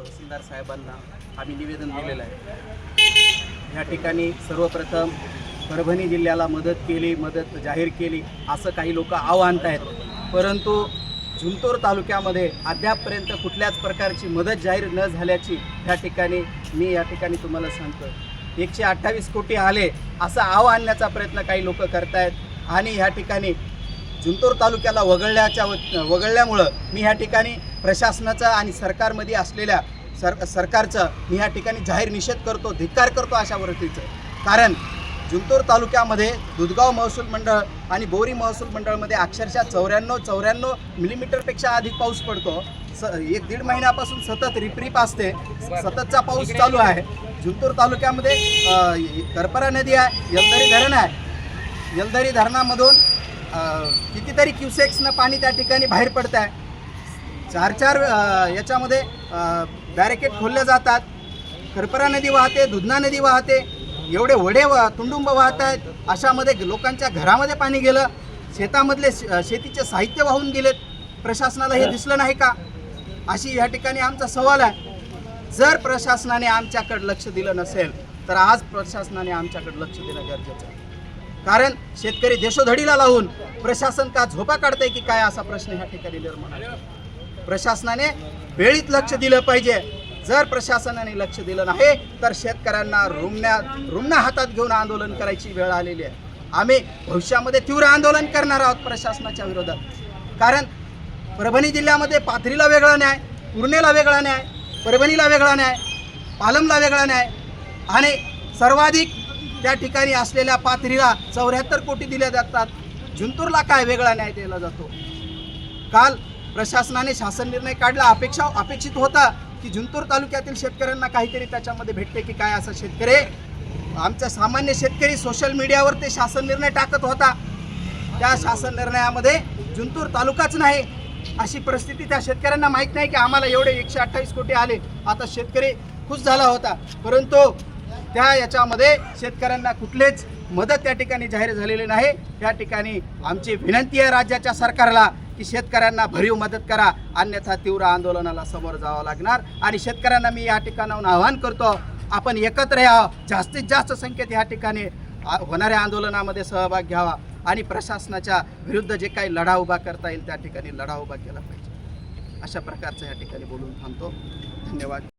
तहसीलदार साहेबांना आम्ही निवेदन दिलेलं आहे. या ठिकाणी सर्वप्रथम परभणी जिल्ह्याला मदत केली मदत जाहीर केली असं काही लोक आव आणत आहेत परंतु झुंतूर तालुक्यामध्ये अद्यापपर्यंत कुठल्याच प्रकारची मदत जाहीर न झाल्याची या ठिकाणी मी या ठिकाणी तुम्हाला सांगतो एकशे अठ्ठावीस कोटी आले असं आव आणण्याचा प्रयत्न काही लोक करतायत आणि ह्या ठिकाणी जुंतूर तालुक्याला वगळल्याच्या व- वगळल्यामुळं मी ह्या ठिकाणी प्रशासनाचा आणि सरकारमध्ये असलेल्या सर सरकारचं मी ह्या ठिकाणी जाहीर निषेध करतो धिक्कार करतो अशा वृत्तीचं कारण जुंतूर तालुक्यामध्ये दुधगाव महसूल मंडळ आणि बोरी महसूल मंडळमध्ये अक्षरशः चौऱ्याण्णव चौऱ्याण्णव मिलीमीटरपेक्षा अधिक पाऊस पडतो. स एक दीड महिन्यापासून सतत रिपरिप असते. सततचा पाऊस चालू आहे. जुंतूर तालुक्यामध्ये करपरा नदी आहे यलदरी धरण आहे. यलदरी धरणामधून कितीतरी क्युसेक्सनं पाणी त्या ठिकाणी बाहेर पडत आहे चार चार याच्यामध्ये बॅरिकेड खोलले जातात. करपरा नदी वाहते दुधना नदी वाहते एवढे वडे वा तुंडुंब वाहत आहेत अशामध्ये लोकांच्या घरामध्ये पाणी गेलं. शेतामधले शे- शेतीचे साहित्य वाहून गेलेत. प्रशासनाला हे दिसलं नाही का? अशी या ठिकाणी आमचा सवाल आहे. जर प्रशासनाने आमच्याकडे लक्ष दिलं नसेल तर आज प्रशासनाने आमच्याकडे लक्ष देणं गरजेचं आहे. कारण शेतकरी देशोधडीला लावून प्रशासन का झोपा काढतंय की काय असा प्रश्न ह्या ठिकाणी निर्माण आहे प्रशासनाने वेळीत लक्ष दिलं पाहिजे. जर प्रशासनाने लक्ष दिलं नाही तर शेतकऱ्यांना रुमण्या रुमण्या हातात घेऊन आंदोलन करायची वेळ आलेली आहे. आम्ही भविष्यामध्ये तीव्र आंदोलन करणार आहोत प्रशासनाच्या विरोधात. कारण परभणी जिल्ह्यामध्ये पाथरीला वेगळा न्याय पूर्णेला वेगळा न्याय परभणीला वेगळा न्याय पालमला वेगळा न्याय आणि सर्वाधिक त्या ठिकाणी असलेल्या पाथरीला चौऱ्याहत्तर कोटी दिल्या जातात. जुंतूरला काय वेगळा न्याय दिला जातो? काल प्रशासनाने शासन निर्णय काढला. अपेक्षा अपेक्षित होता की जुंतूर तालुक्यातील शेतकऱ्यांना काहीतरी त्याच्यामध्ये भेटते की काय असं शेतकरी आमचा सामान्य शेतकरी सोशल मीडियावर ते शासन निर्णय टाकत होता. त्या शासन निर्णयामध्ये जुंतूर तालुकाच नाही अशी परिस्थिती त्या शेतकऱ्यांना माहीत नाही की आम्हाला एवढे एकशे अठ्ठावीस कोटी आले. आता शेतकरी खुश झाला होता. परंतु त्या याच्यामध्ये शेतकऱ्यांना कुठलेच मदत त्या ठिकाणी जाहीर झालेली नाही. त्या ठिकाणी आमची विनंती आहे राज्याच्या सरकारला की शेतकऱ्यांना भरीव मदत करा अन्यथा तीव्र आंदोलनाला समोर जावं लागणार. आणि शेतकऱ्यांना मी या ठिकाणाहून आवाहन करतो आपण एकत्र या. जास्तीत जास्त संख्येत या ठिकाणी होणाऱ्या आंदोलनामध्ये सहभाग घ्यावा आणि प्रशासनाच्या विरुद्ध जे काही लढा उभा करता येईल त्या ठिकाणी लढा उभा केला पाहिजे. अशा प्रकारचं या ठिकाणी बोलून थांबतो. धन्यवाद.